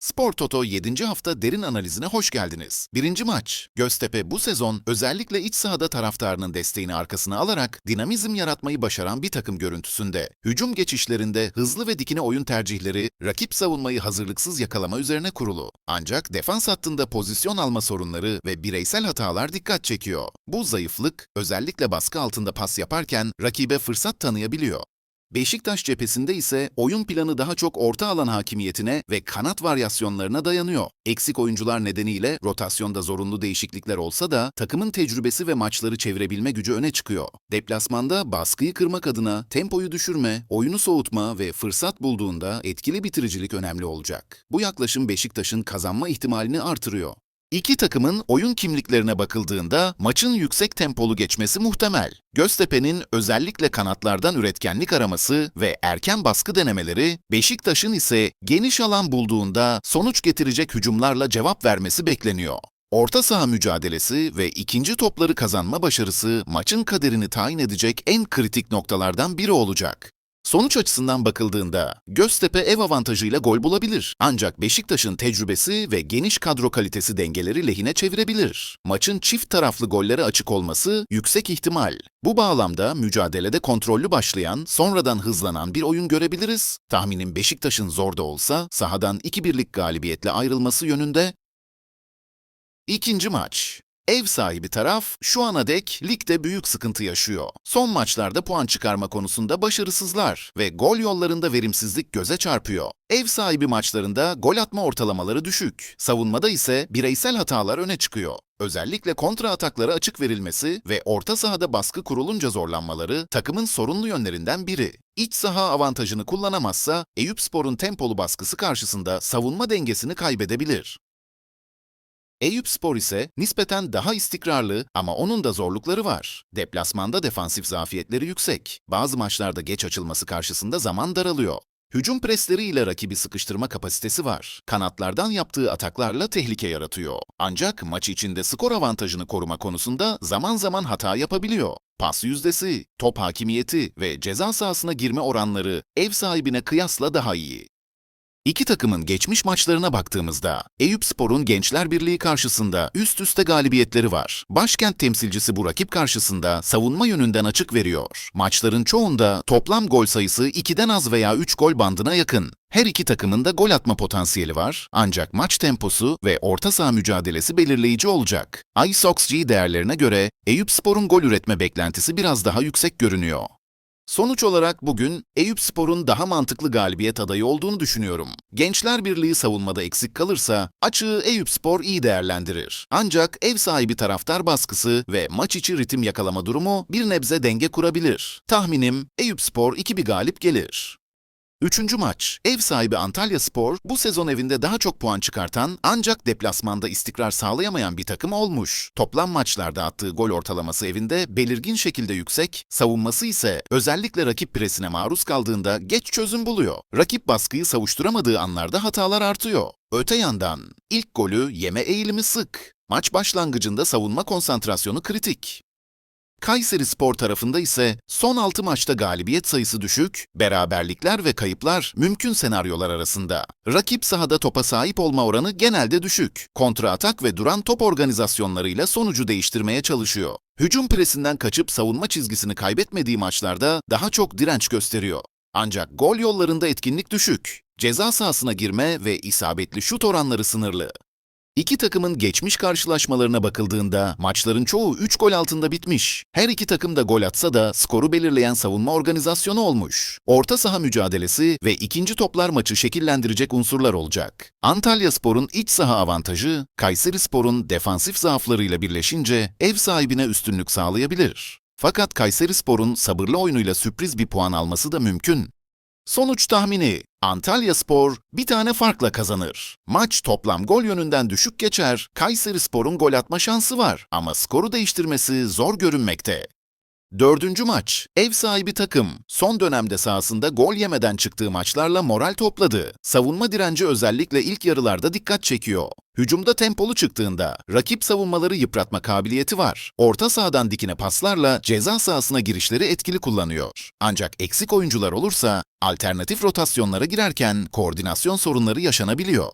Spor Toto 7. hafta derin analizine hoş geldiniz. Birinci maç. Göztepe bu sezon özellikle iç sahada taraftarının desteğini arkasına alarak dinamizm yaratmayı başaran bir takım görüntüsünde. Hücum geçişlerinde hızlı ve dikine oyun tercihleri rakip savunmayı hazırlıksız yakalama üzerine kurulu. Ancak defans hattında pozisyon alma sorunları ve bireysel hatalar dikkat çekiyor. Bu zayıflık özellikle baskı altında pas yaparken rakibe fırsat tanıyabiliyor. Beşiktaş cephesinde ise oyun planı daha çok orta alan hakimiyetine ve kanat varyasyonlarına dayanıyor. Eksik oyuncular nedeniyle rotasyonda zorunlu değişiklikler olsa da takımın tecrübesi ve maçları çevirebilme gücü öne çıkıyor. Deplasmanda baskıyı kırmak adına tempoyu düşürme, oyunu soğutma ve fırsat bulduğunda etkili bitiricilik önemli olacak. Bu yaklaşım Beşiktaş'ın kazanma ihtimalini artırıyor. İki takımın oyun kimliklerine bakıldığında maçın yüksek tempolu geçmesi muhtemel. Göztepe'nin özellikle kanatlardan üretkenlik araması ve erken baskı denemeleri, Beşiktaş'ın ise geniş alan bulduğunda sonuç getirecek hücumlarla cevap vermesi bekleniyor. Orta saha mücadelesi ve ikinci topları kazanma başarısı maçın kaderini tayin edecek en kritik noktalardan biri olacak. Sonuç açısından bakıldığında Göztepe ev avantajıyla gol bulabilir. Ancak Beşiktaş'ın tecrübesi ve geniş kadro kalitesi dengeleri lehine çevirebilir. Maçın çift taraflı gollere açık olması yüksek ihtimal. Bu bağlamda mücadelede kontrollü başlayan, sonradan hızlanan bir oyun görebiliriz. Tahminim Beşiktaş'ın zor da olsa sahadan 2-1'lik galibiyetle ayrılması yönünde. İkinci maç. Ev sahibi taraf şu ana dek ligde büyük sıkıntı yaşıyor. Son maçlarda puan çıkarma konusunda başarısızlar ve gol yollarında verimsizlik göze çarpıyor. Ev sahibi maçlarında gol atma ortalamaları düşük. Savunmada ise bireysel hatalar öne çıkıyor. Özellikle kontra ataklara açık verilmesi ve orta sahada baskı kurulunca zorlanmaları takımın sorunlu yönlerinden biri. İç saha avantajını kullanamazsa Eyüpspor'un tempolu baskısı karşısında savunma dengesini kaybedebilir. Eyüpspor ise nispeten daha istikrarlı ama onun da zorlukları var. Deplasmanda defansif zafiyetleri yüksek. Bazı maçlarda geç açılması karşısında zaman daralıyor. Hücum presleriyle rakibi sıkıştırma kapasitesi var. Kanatlardan yaptığı ataklarla tehlike yaratıyor. Ancak maç içinde skor avantajını koruma konusunda zaman zaman hata yapabiliyor. Pas yüzdesi, top hakimiyeti ve ceza sahasına girme oranları ev sahibine kıyasla daha iyi. İki takımın geçmiş maçlarına baktığımızda Eyüpspor'un Gençler Birliği karşısında üst üste galibiyetleri var. Başkent temsilcisi bu rakip karşısında savunma yönünden açık veriyor. Maçların çoğunda toplam gol sayısı 2'den az veya 3 gol bandına yakın. Her iki takımın da gol atma potansiyeli var ancak maç temposu ve orta saha mücadelesi belirleyici olacak. iSoxG değerlerine göre Eyüpspor'un gol üretme beklentisi biraz daha yüksek görünüyor. Sonuç olarak bugün Eyüpspor'un daha mantıklı galibiyet adayı olduğunu düşünüyorum. Gençler Birliği savunmada eksik kalırsa açığı Eyüpspor iyi değerlendirir. Ancak ev sahibi taraftar baskısı ve maç içi ritim yakalama durumu bir nebze denge kurabilir. Tahminim Eyüpspor 2 bir galip gelir. Üçüncü maç. Ev sahibi Antalya Spor bu sezon evinde daha çok puan çıkartan ancak deplasmanda istikrar sağlayamayan bir takım olmuş. Toplam maçlarda attığı gol ortalaması evinde belirgin şekilde yüksek, savunması ise özellikle rakip presine maruz kaldığında geç çözüm buluyor. Rakip baskıyı savuşturamadığı anlarda hatalar artıyor. Öte yandan ilk golü yeme eğilimi sık. Maç başlangıcında savunma konsantrasyonu kritik. Kayseri Spor tarafında ise son 6 maçta galibiyet sayısı düşük, beraberlikler ve kayıplar mümkün senaryolar arasında. Rakip sahada topa sahip olma oranı genelde düşük. Kontra atak ve duran top organizasyonlarıyla sonucu değiştirmeye çalışıyor. Hücum presinden kaçıp savunma çizgisini kaybetmediği maçlarda daha çok direnç gösteriyor. Ancak gol yollarında etkinlik düşük. Ceza sahasına girme ve isabetli şut oranları sınırlı. İki takımın geçmiş karşılaşmalarına bakıldığında maçların çoğu 3 gol altında bitmiş. Her iki takım da gol atsa da skoru belirleyen savunma organizasyonu olmuş. Orta saha mücadelesi ve ikinci toplar maçı şekillendirecek unsurlar olacak. Antalya Spor'un iç saha avantajı, Kayseri Spor'un defansif zaaflarıyla birleşince ev sahibine üstünlük sağlayabilir. Fakat Kayseri Spor'un sabırlı oyunuyla sürpriz bir puan alması da mümkün. Sonuç tahmini Antalya Spor bir tane farkla kazanır. Maç toplam gol yönünden düşük geçer, Kayseri Spor'un gol atma şansı var ama skoru değiştirmesi zor görünmekte. Dördüncü maç. Ev sahibi takım. Son dönemde sahasında gol yemeden çıktığı maçlarla moral topladı. Savunma direnci özellikle ilk yarılarda dikkat çekiyor. Hücumda tempolu çıktığında rakip savunmaları yıpratma kabiliyeti var. Orta sahadan dikine paslarla ceza sahasına girişleri etkili kullanıyor. Ancak eksik oyuncular olursa alternatif rotasyonlara girerken koordinasyon sorunları yaşanabiliyor.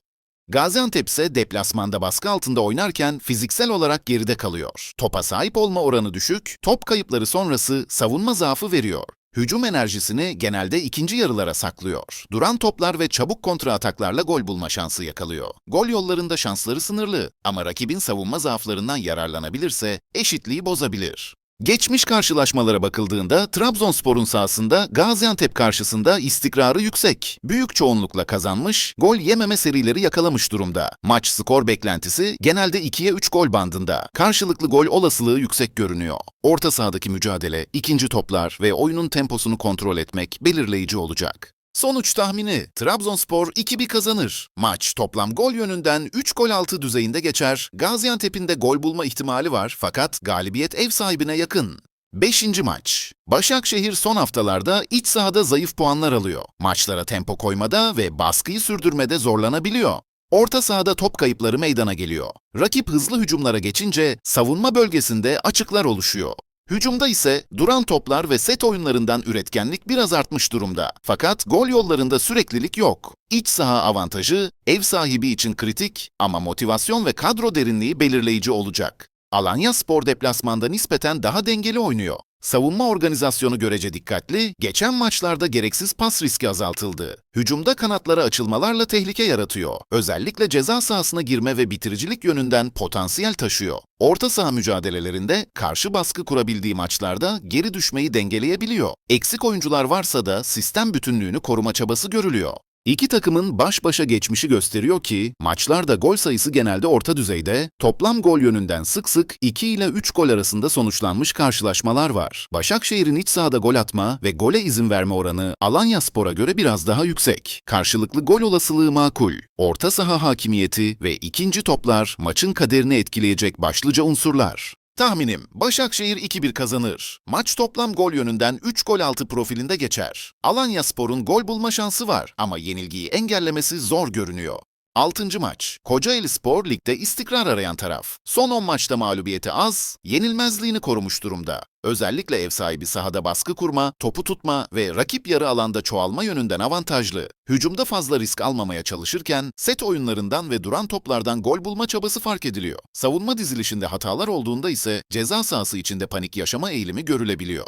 Gaziantep ise deplasmanda baskı altında oynarken fiziksel olarak geride kalıyor. Topa sahip olma oranı düşük, top kayıpları sonrası savunma zaafı veriyor. Hücum enerjisini genelde ikinci yarılara saklıyor. Duran toplar ve çabuk kontra ataklarla gol bulma şansı yakalıyor. Gol yollarında şansları sınırlı ama rakibin savunma zaaflarından yararlanabilirse eşitliği bozabilir. Geçmiş karşılaşmalara bakıldığında Trabzonspor'un sahasında Gaziantep karşısında istikrarı yüksek. Büyük çoğunlukla kazanmış, gol yememe serileri yakalamış durumda. Maç skor beklentisi genelde 2'ye 3 gol bandında. Karşılıklı gol olasılığı yüksek görünüyor. Orta sahadaki mücadele, ikinci toplar ve oyunun temposunu kontrol etmek belirleyici olacak. Sonuç tahmini Trabzonspor 2-1 kazanır. Maç toplam gol yönünden 3 gol altı düzeyinde geçer. Gaziantep'in de gol bulma ihtimali var fakat galibiyet ev sahibine yakın. 5. maç. Başakşehir son haftalarda iç sahada zayıf puanlar alıyor. Maçlara tempo koymada ve baskıyı sürdürmede zorlanabiliyor. Orta sahada top kayıpları meydana geliyor. Rakip hızlı hücumlara geçince savunma bölgesinde açıklar oluşuyor. Hücumda ise duran toplar ve set oyunlarından üretkenlik biraz artmış durumda. Fakat gol yollarında süreklilik yok. İç saha avantajı ev sahibi için kritik ama motivasyon ve kadro derinliği belirleyici olacak. Alanya Spor deplasmanda nispeten daha dengeli oynuyor. Savunma organizasyonu görece dikkatli, geçen maçlarda gereksiz pas riski azaltıldı. Hücumda kanatlara açılmalarla tehlike yaratıyor. Özellikle ceza sahasına girme ve bitiricilik yönünden potansiyel taşıyor. Orta saha mücadelelerinde karşı baskı kurabildiği maçlarda geri düşmeyi dengeleyebiliyor. Eksik oyuncular varsa da sistem bütünlüğünü koruma çabası görülüyor. İki takımın baş başa geçmişi gösteriyor ki maçlarda gol sayısı genelde orta düzeyde, toplam gol yönünden sık sık 2 ile 3 gol arasında sonuçlanmış karşılaşmalar var. Başakşehir'in iç sahada gol atma ve gole izin verme oranı Alanya Spor'a göre biraz daha yüksek. Karşılıklı gol olasılığı makul. Orta saha hakimiyeti ve ikinci toplar maçın kaderini etkileyecek başlıca unsurlar. Tahminim Başakşehir 2-1 kazanır. Maç toplam gol yönünden 3 gol altı profilinde geçer. Alanya Spor'un gol bulma şansı var ama yenilgiyi engellemesi zor görünüyor. 6. maç. Kocaeli Spor ligde istikrar arayan taraf. Son 10 maçta mağlubiyeti az, yenilmezliğini korumuş durumda. Özellikle ev sahibi sahada baskı kurma, topu tutma ve rakip yarı alanda çoğalma yönünden avantajlı. Hücumda fazla risk almamaya çalışırken set oyunlarından ve duran toplardan gol bulma çabası fark ediliyor. Savunma dizilişinde hatalar olduğunda ise ceza sahası içinde panik yaşama eğilimi görülebiliyor.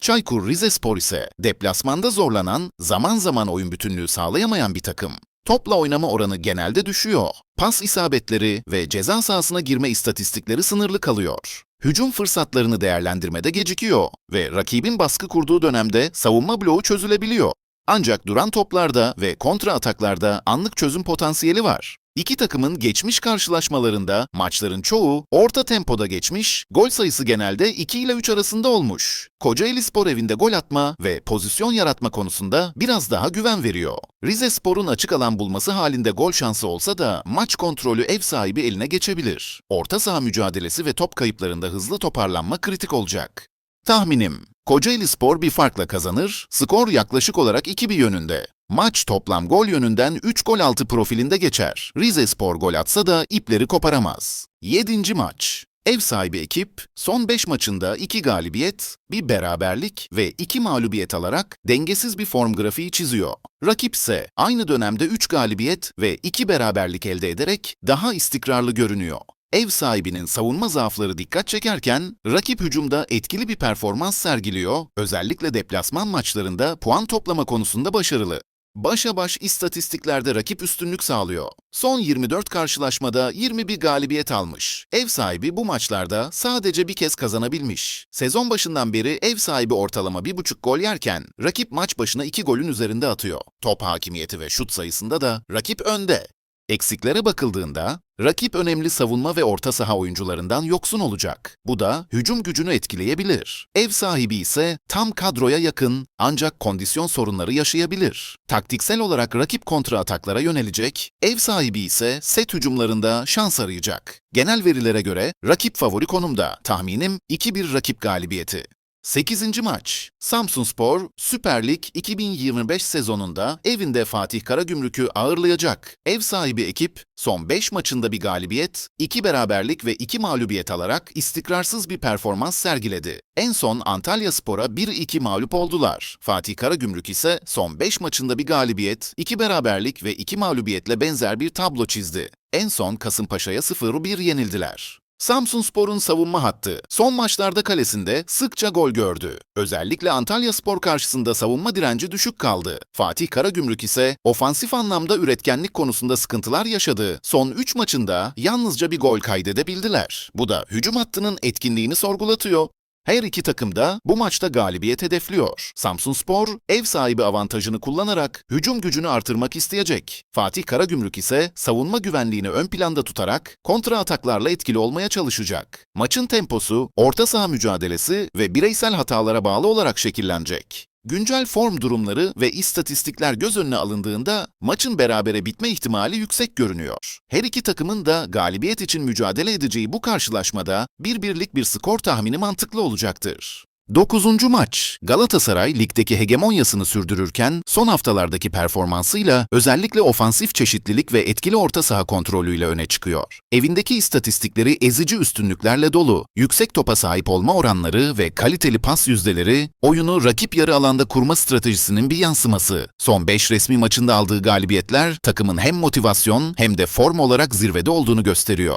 Çaykur Rizespor ise deplasmanda zorlanan, zaman zaman oyun bütünlüğü sağlayamayan bir takım. Topla oynama oranı genelde düşüyor. Pas isabetleri ve ceza sahasına girme istatistikleri sınırlı kalıyor. Hücum fırsatlarını değerlendirmede gecikiyor ve rakibin baskı kurduğu dönemde savunma bloğu çözülebiliyor. Ancak duran toplarda ve kontra ataklarda anlık çözüm potansiyeli var. İki takımın geçmiş karşılaşmalarında maçların çoğu orta tempoda geçmiş, gol sayısı genelde 2 ile 3 arasında olmuş. Kocaeli Spor evinde gol atma ve pozisyon yaratma konusunda biraz daha güven veriyor. Rize Spor'un açık alan bulması halinde gol şansı olsa da maç kontrolü ev sahibi eline geçebilir. Orta saha mücadelesi ve top kayıplarında hızlı toparlanma kritik olacak. Tahminim Kocaeli Spor bir farkla kazanır, skor yaklaşık olarak 2-1 yönünde. Maç toplam gol yönünden 3 gol altı profilinde geçer. Rize Spor gol atsa da ipleri koparamaz. 7. maç. Ev sahibi ekip son 5 maçında 2 galibiyet, bir beraberlik ve 2 mağlubiyet alarak dengesiz bir form grafiği çiziyor. Rakip ise aynı dönemde 3 galibiyet ve 2 beraberlik elde ederek daha istikrarlı görünüyor. Ev sahibinin savunma zaafları dikkat çekerken rakip hücumda etkili bir performans sergiliyor, özellikle deplasman maçlarında puan toplama konusunda başarılı. Başa baş istatistiklerde rakip üstünlük sağlıyor. Son 24 karşılaşmada 21 galibiyet almış. Ev sahibi bu maçlarda sadece bir kez kazanabilmiş. Sezon başından beri ev sahibi ortalama 1,5 gol yerken rakip maç başına 2 golün üzerinde atıyor. Top hakimiyeti ve şut sayısında da rakip önde. Eksiklere bakıldığında rakip önemli savunma ve orta saha oyuncularından yoksun olacak. Bu da hücum gücünü etkileyebilir. Ev sahibi ise tam kadroya yakın ancak kondisyon sorunları yaşayabilir. Taktiksel olarak rakip kontra ataklara yönelecek, ev sahibi ise set hücumlarında şans arayacak. Genel verilere göre rakip favori konumda. Tahminim 2-1 rakip galibiyeti. 8. maç. Samsunspor Süper Lig 2025 sezonunda evinde Fatih Karagümrük'ü ağırlayacak. Ev sahibi ekip son 5 maçında bir galibiyet, 2 beraberlik ve 2 mağlubiyet alarak istikrarsız bir performans sergiledi. En son Antalya Spor'a 1-2 mağlup oldular. Fatih Karagümrük ise son 5 maçında bir galibiyet, 2 beraberlik ve 2 mağlubiyetle benzer bir tablo çizdi. En son Kasımpaşa'ya 0-1 yenildiler. Samsunspor'un savunma hattı son maçlarda kalesinde sıkça gol gördü. Özellikle Antalya Spor karşısında savunma direnci düşük kaldı. Fatih Karagümrük ise ofansif anlamda üretkenlik konusunda sıkıntılar yaşadı. Son 3 maçında yalnızca bir gol kaydedebildiler. Bu da hücum hattının etkinliğini sorgulatıyor. Her iki takım da bu maçta galibiyet hedefliyor. Samsunspor ev sahibi avantajını kullanarak hücum gücünü artırmak isteyecek. Fatih Karagümrük ise savunma güvenliğini ön planda tutarak kontra ataklarla etkili olmaya çalışacak. Maçın temposu, orta saha mücadelesi ve bireysel hatalara bağlı olarak şekillenecek. Güncel form durumları ve istatistikler göz önüne alındığında maçın berabere bitme ihtimali yüksek görünüyor. Her iki takımın da galibiyet için mücadele edeceği bu karşılaşmada bir birlik bir skor tahmini mantıklı olacaktır. 9. maç. Galatasaray ligdeki hegemonyasını sürdürürken son haftalardaki performansıyla özellikle ofansif çeşitlilik ve etkili orta saha kontrolüyle öne çıkıyor. Evindeki istatistikleri ezici üstünlüklerle dolu. Yüksek topa sahip olma oranları ve kaliteli pas yüzdeleri oyunu rakip yarı alanda kurma stratejisinin bir yansıması. Son 5 resmi maçında aldığı galibiyetler takımın hem motivasyon hem de form olarak zirvede olduğunu gösteriyor.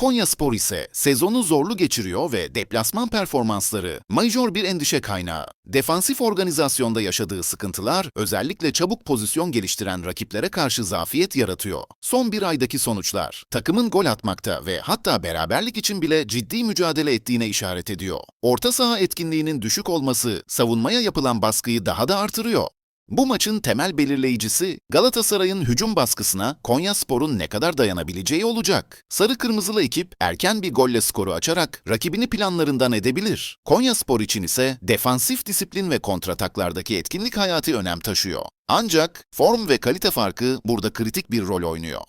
Konya Spor ise sezonu zorlu geçiriyor ve deplasman performansları majör bir endişe kaynağı. Defansif organizasyonda yaşadığı sıkıntılar özellikle çabuk pozisyon geliştiren rakiplere karşı zafiyet yaratıyor. Son bir aydaki sonuçlar takımın gol atmakta ve hatta beraberlik için bile ciddi mücadele ettiğine işaret ediyor. Orta saha etkinliğinin düşük olması savunmaya yapılan baskıyı daha da artırıyor. Bu maçın temel belirleyicisi Galatasaray'ın hücum baskısına Konyaspor'un ne kadar dayanabileceği olacak. Sarı kırmızılı ekip erken bir golle skoru açarak rakibini planlarından edebilir. Konyaspor için ise defansif disiplin ve kontrataklardaki etkinlik hayatı önem taşıyor. Ancak form ve kalite farkı burada kritik bir rol oynuyor.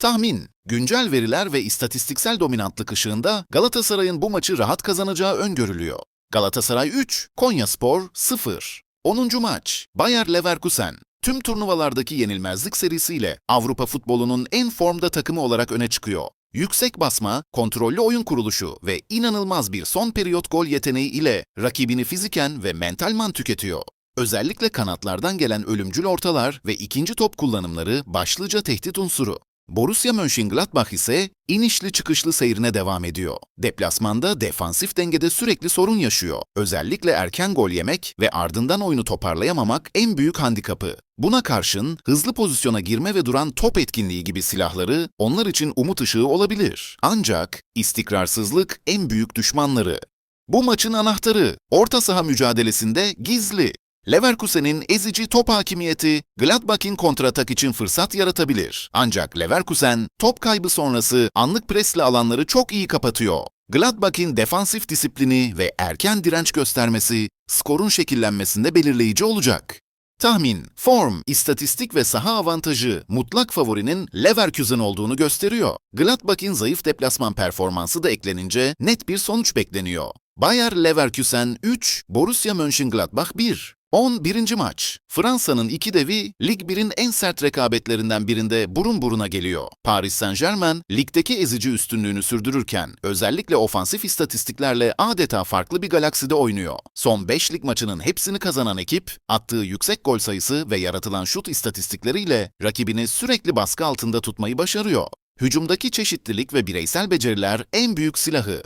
Tahmin Güncel veriler ve istatistiksel dominantlık ışığında Galatasaray'ın bu maçı rahat kazanacağı öngörülüyor. Galatasaray 3, Konyaspor 0. 10. maç Bayer Leverkusen tüm turnuvalardaki yenilmezlik serisiyle Avrupa futbolunun en formda takımı olarak öne çıkıyor. Yüksek basma, kontrollü oyun kuruluşu ve inanılmaz bir son periyot gol yeteneği ile rakibini fiziken ve mentalman tüketiyor. Özellikle kanatlardan gelen ölümcül ortalar ve ikinci top kullanımları başlıca tehdit unsuru. Borussia Mönchengladbach ise inişli çıkışlı seyrine devam ediyor. Deplasmanda defansif dengede sürekli sorun yaşıyor. Özellikle erken gol yemek ve ardından oyunu toparlayamamak en büyük handikapı. Buna karşın hızlı pozisyona girme ve duran top etkinliği gibi silahları onlar için umut ışığı olabilir. Ancak istikrarsızlık en büyük düşmanları. Bu maçın anahtarı orta saha mücadelesinde gizli. Leverkusen'in ezici top hakimiyeti Gladbach'in kontratak için fırsat yaratabilir. Ancak Leverkusen top kaybı sonrası anlık presle alanları çok iyi kapatıyor. Gladbach'in defansif disiplini ve erken direnç göstermesi skorun şekillenmesinde belirleyici olacak. Tahmin, form, istatistik ve saha avantajı mutlak favorinin Leverkusen olduğunu gösteriyor. Gladbach'in zayıf deplasman performansı da eklenince net bir sonuç bekleniyor. Bayer Leverkusen 3, Borussia Mönchengladbach 1. 11. maç. Fransa'nın iki devi Lig 1'in en sert rekabetlerinden birinde burun buruna geliyor. Paris Saint-Germain ligdeki ezici üstünlüğünü sürdürürken özellikle ofansif istatistiklerle adeta farklı bir galakside oynuyor. Son 5 lig maçının hepsini kazanan ekip attığı yüksek gol sayısı ve yaratılan şut istatistikleriyle rakibini sürekli baskı altında tutmayı başarıyor. Hücumdaki çeşitlilik ve bireysel beceriler en büyük silahı.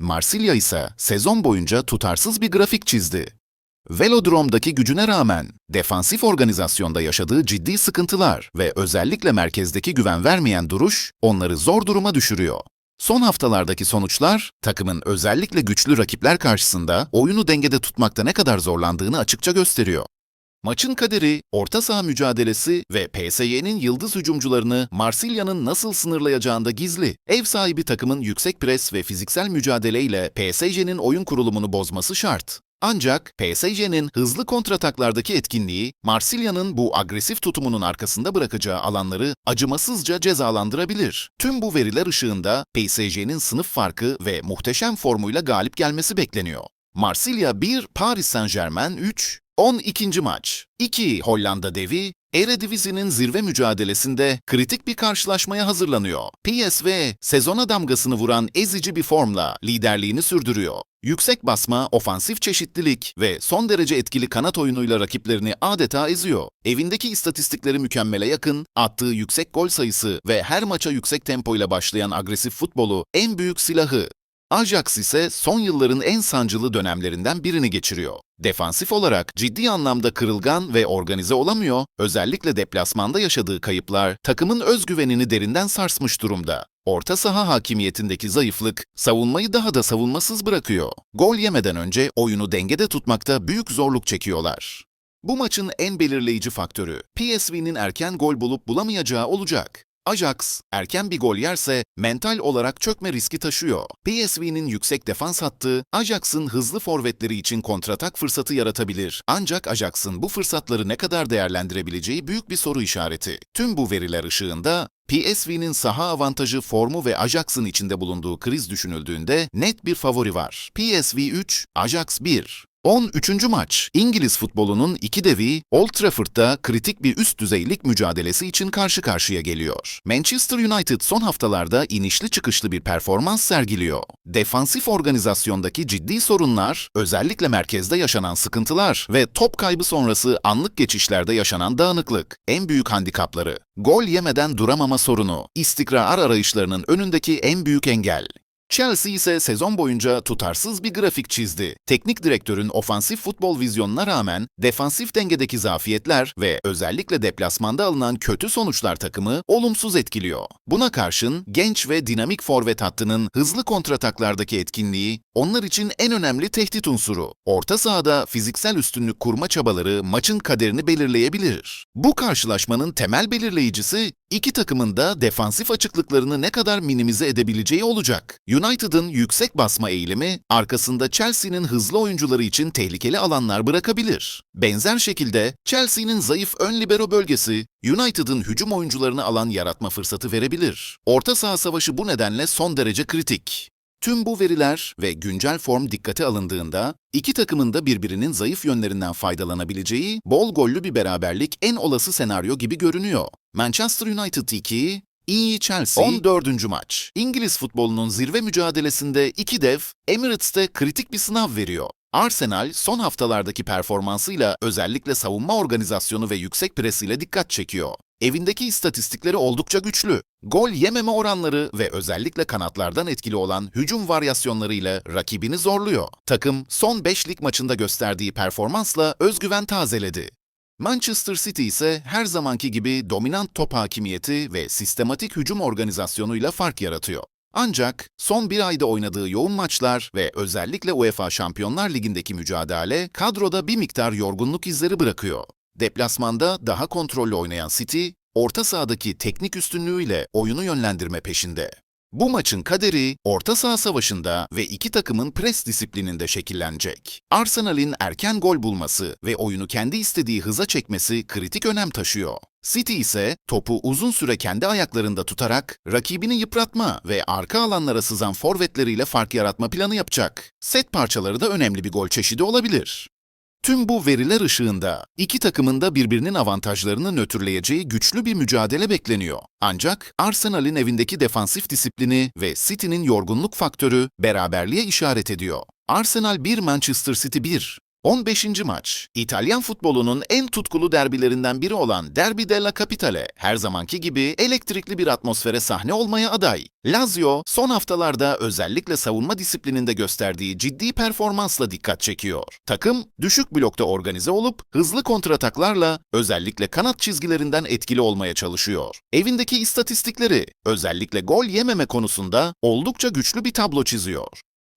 Marsilya ise sezon boyunca tutarsız bir grafik çizdi. Velodrom'daki gücüne rağmen defansif organizasyonda yaşadığı ciddi sıkıntılar ve özellikle merkezdeki güven vermeyen duruş onları zor duruma düşürüyor. Son haftalardaki sonuçlar takımın özellikle güçlü rakipler karşısında oyunu dengede tutmakta ne kadar zorlandığını açıkça gösteriyor. Maçın kaderi, orta saha mücadelesi ve PSY'nin yıldız hücumcularını Marsilya'nın nasıl sınırlayacağında gizli. Ev sahibi takımın yüksek pres ve fiziksel mücadeleyle PSG'nin oyun kurulumunu bozması şart. Ancak PSG'nin hızlı kontrataklardaki etkinliği, Marsilya'nın bu agresif tutumunun arkasında bırakacağı alanları acımasızca cezalandırabilir. Tüm bu veriler ışığında PSG'nin sınıf farkı ve muhteşem formuyla galip gelmesi bekleniyor. Marsilya 1, Paris Saint-Germain 3, 12. maç. 2 Hollanda devi, Eredivisie'nin zirve mücadelesinde kritik bir karşılaşmaya hazırlanıyor. PSV, sezona damgasını vuran ezici bir formla liderliğini sürdürüyor. Yüksek basma, ofansif çeşitlilik ve son derece etkili kanat oyunuyla rakiplerini adeta eziyor. Evindeki istatistikleri mükemmele yakın, attığı yüksek gol sayısı ve her maça yüksek tempoyla başlayan agresif futbolu en büyük silahı. Ajax ise son yılların en sancılı dönemlerinden birini geçiriyor. Defansif olarak ciddi anlamda kırılgan ve organize olamıyor, özellikle deplasmanda yaşadığı kayıplar takımın özgüvenini derinden sarsmış durumda. Orta saha hakimiyetindeki zayıflık savunmayı daha da savunmasız bırakıyor. Gol yemeden önce oyunu dengede tutmakta büyük zorluk çekiyorlar. Bu maçın en belirleyici faktörü PSV'nin erken gol bulup bulamayacağı olacak. Ajax erken bir gol yerse mental olarak çökme riski taşıyor. PSV'nin yüksek defans hattı Ajax'ın hızlı forvetleri için kontratak fırsatı yaratabilir. Ancak Ajax'ın bu fırsatları ne kadar değerlendirebileceği büyük bir soru işareti. Tüm bu veriler ışığında PSV'nin saha avantajı formu ve Ajax'ın içinde bulunduğu kriz düşünüldüğünde net bir favori var. PSV 3, Ajax 1. 13. maç. İngiliz futbolunun iki devi Old Trafford'da kritik bir üst düzeylik mücadelesi için karşı karşıya geliyor. Manchester United son haftalarda inişli çıkışlı bir performans sergiliyor. Defansif organizasyondaki ciddi sorunlar, özellikle merkezde yaşanan sıkıntılar ve top kaybı sonrası anlık geçişlerde yaşanan dağınıklık en büyük handikapları. Gol yemeden duramama sorunu, istikrar arayışlarının önündeki en büyük engel. Chelsea ise sezon boyunca tutarsız bir grafik çizdi. Teknik direktörün ofansif futbol vizyonuna rağmen defansif dengedeki zafiyetler ve özellikle deplasmanda alınan kötü sonuçlar takımı olumsuz etkiliyor. Buna karşın genç ve dinamik forvet hattının hızlı kontrataklardaki etkinliği onlar için en önemli tehdit unsuru. Orta sahada fiziksel üstünlük kurma çabaları maçın kaderini belirleyebilir. Bu karşılaşmanın temel belirleyicisi iki takımın da defansif açıklıklarını ne kadar minimize edebileceği olacak. United'ın yüksek basma eğilimi arkasında Chelsea'nin hızlı oyuncuları için tehlikeli alanlar bırakabilir. Benzer şekilde Chelsea'nin zayıf ön libero bölgesi United'ın hücum oyuncularını alan yaratma fırsatı verebilir. Orta saha savaşı bu nedenle son derece kritik. Tüm bu veriler ve güncel form dikkate alındığında iki takımın da birbirinin zayıf yönlerinden faydalanabileceği bol gollü bir beraberlik en olası senaryo gibi görünüyor. Manchester United 2, iyi Chelsea 14. maç. İngiliz futbolunun zirve mücadelesinde iki dev Emirates'te kritik bir sınav veriyor. Arsenal son haftalardaki performansıyla özellikle savunma organizasyonu ve yüksek presiyle dikkat çekiyor. Evindeki istatistikleri oldukça güçlü. Gol yememe oranları ve özellikle kanatlardan etkili olan hücum varyasyonlarıyla rakibini zorluyor. Takım son 5 lig maçında gösterdiği performansla özgüven tazeledi. Manchester City ise her zamanki gibi dominant top hakimiyeti ve sistematik hücum organizasyonuyla fark yaratıyor. Ancak son bir ayda oynadığı yoğun maçlar ve özellikle UEFA Şampiyonlar Ligi'ndeki mücadele kadroda bir miktar yorgunluk izleri bırakıyor. Deplasmanda daha kontrollü oynayan City, orta sahadaki teknik üstünlüğüyle oyunu yönlendirme peşinde. Bu maçın kaderi orta saha savaşında ve iki takımın pres disiplininde şekillenecek. Arsenal'in erken gol bulması ve oyunu kendi istediği hıza çekmesi kritik önem taşıyor. City ise topu uzun süre kendi ayaklarında tutarak rakibini yıpratma ve arka alanlara sızan forvetleriyle fark yaratma planı yapacak. Set parçaları da önemli bir gol çeşidi olabilir. Tüm bu veriler ışığında iki takımın da birbirinin avantajlarını nötrleyeceği güçlü bir mücadele bekleniyor. Ancak Arsenal'in evindeki defansif disiplini ve City'nin yorgunluk faktörü beraberliğe işaret ediyor. Arsenal 1 Manchester City 1. 15. maç. İtalyan futbolunun en tutkulu derbilerinden biri olan Derby della Capitale her zamanki gibi elektrikli bir atmosfere sahne olmaya aday. Lazio son haftalarda özellikle savunma disiplininde gösterdiği ciddi performansla dikkat çekiyor. Takım düşük blokta organize olup hızlı kontrataklarla özellikle kanat çizgilerinden etkili olmaya çalışıyor. Evindeki istatistikleri özellikle gol yememe konusunda oldukça güçlü bir tablo çiziyor.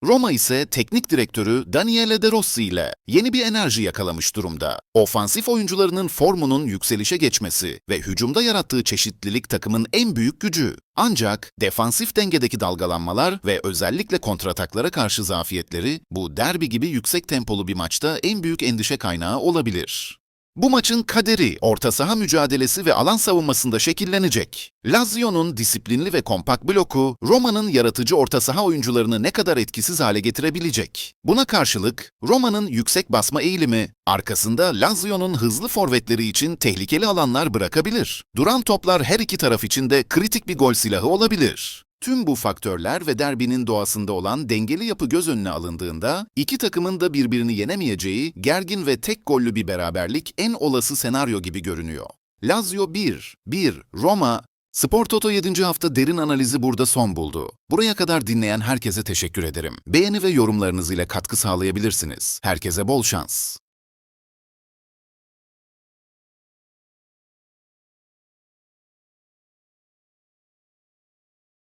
Roma ise teknik direktörü Daniele De Rossi ile yeni bir enerji yakalamış durumda. Ofansif oyuncularının formunun yükselişe geçmesi ve hücumda yarattığı çeşitlilik takımın en büyük gücü. Ancak defansif dengedeki dalgalanmalar ve özellikle kontrataklara karşı zafiyetleri bu derbi gibi yüksek tempolu bir maçta en büyük endişe kaynağı olabilir. Bu maçın kaderi, orta saha mücadelesi ve alan savunmasında şekillenecek. Lazio'nun disiplinli ve kompakt bloku, Roma'nın yaratıcı orta saha oyuncularını ne kadar etkisiz hale getirebilecek. Buna karşılık, Roma'nın yüksek basma eğilimi, arkasında Lazio'nun hızlı forvetleri için tehlikeli alanlar bırakabilir. Duran toplar her iki taraf için de kritik bir gol silahı olabilir. Tüm bu faktörler ve derbinin doğasında olan dengeli yapı göz önüne alındığında, iki takımın da birbirini yenemeyeceği gergin ve tek gollü bir beraberlik en olası senaryo gibi görünüyor. Lazio 1, 1, Roma, Spor Toto 7. hafta derin analizi burada son buldu. Buraya kadar dinleyen herkese teşekkür ederim. Beğeni ve yorumlarınız ile katkı sağlayabilirsiniz. Herkese bol şans.